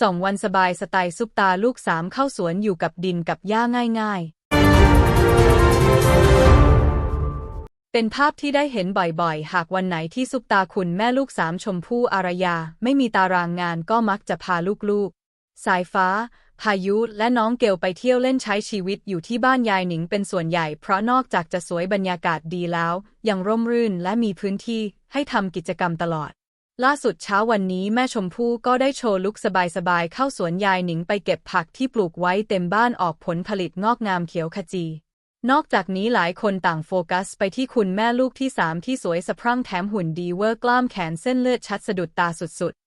สองวันสบายสไตล์ซุปตาลูกสามเข้าสวนอยู่กับดินกับหญ้าง่ายๆ เป็นภาพที่ได้เห็นบ่อยๆ หากวันไหนที่ซุปตาคุณแม่ลูกสามชมพู่อารยา ไม่มีตารางงานก็มักจะพาลูกๆ สายฟ้า พายุและน้องเกลไปเที่ยวเล่นใช้ชีวิตอยู่ที่บ้านยายหนิงเป็นส่วนใหญ่ เพราะนอกจากจะสวยบรรยากาศดีแล้ว ยังร่มรื่นและมีพื้นที่ให้ทำกิจกรรมตลอด ล่าสุดเช้าวันนี้แม่ชมพู่ก็ได้โชว์ลุกสบายๆเข้าสวนยายหนิงไปเก็บผักที่ปลูกไว้เต็มบ้านออกผลผลิตงอกงามเขียวขจี นอกจากนี้หลายคนต่างโฟกัสไปที่คุณแม่ลูกที่สามที่สวยสะพรั่งแถมหุ่นดีเวอร์กล้ามแขนเส้นเลือดชัดสะดุดตาสุดๆ